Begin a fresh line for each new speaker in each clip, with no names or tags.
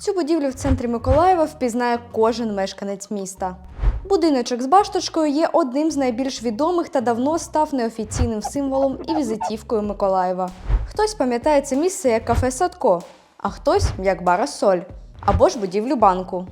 Цю будівлю в центрі Миколаєва впізнає кожен мешканець міста. Будиночок з башточкою є одним з найбільш відомих та давно став неофіційним символом і візитівкою Миколаєва. Хтось пам'ятає це місце як кафе Садко, а хтось як бара Соль або ж будівлю банку.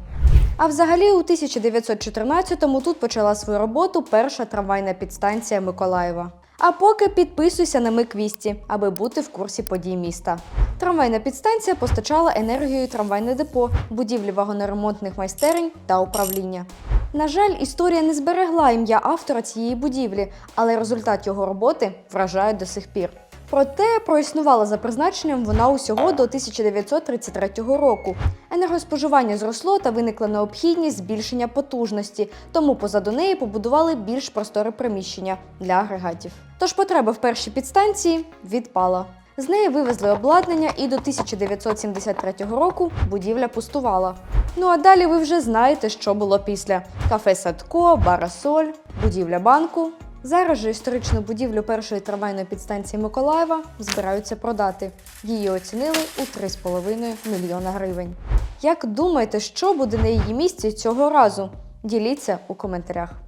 А взагалі у 1914-му тут почала свою роботу перша трамвайна підстанція Миколаєва. А поки підписуйся на Миквісті, аби бути в курсі подій міста. Трамвайна підстанція постачала енергію трамвайне депо, будівлі вагоноремонтних майстерень та управління. На жаль, історія не зберегла ім'я автора цієї будівлі, але результат його роботи вражає до сих пір. Проте проіснувала за призначенням вона усього до 1933 року. Енергоспоживання зросло та виникла необхідність збільшення потужності, тому позаду неї побудували більш просторе приміщення для агрегатів. Тож потреба в першій підстанції відпала. З неї вивезли обладнання, і до 1973 року будівля пустувала. Ну а далі ви вже знаєте, що було після: кафе Садко, бара Соль, будівля банку. Зараз же історичну будівлю першої трамвайної підстанції Миколаєва збираються продати. Її оцінили у 3,5 мільйона гривень. Як думаєте, що буде на її місці цього разу? Діліться у коментарях.